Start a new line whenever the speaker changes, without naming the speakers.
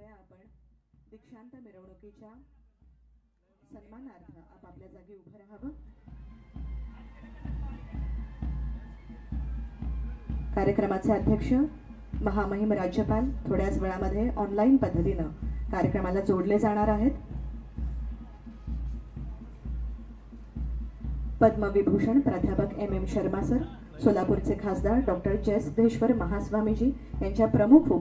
कृपया आपण दीक्षांत मिरवणुकीच्या सन्मानार्थ आपापल्या जागी उभं राहावं. कार्यक्रमाचे अध्यक्ष महामहिम राज्यपाल थोड्याच वेळामध्ये ऑनलाईन पद्धतीनं कार्यक्रमाला जोडले जाणार आहेत. पद्मविभूषण प्राध्यापक एम एम शर्मा सर सोलापूरचे खासदार डॉक्टर जयसिद्धेश्वर महास्वामीजी यांच्या प्रमुख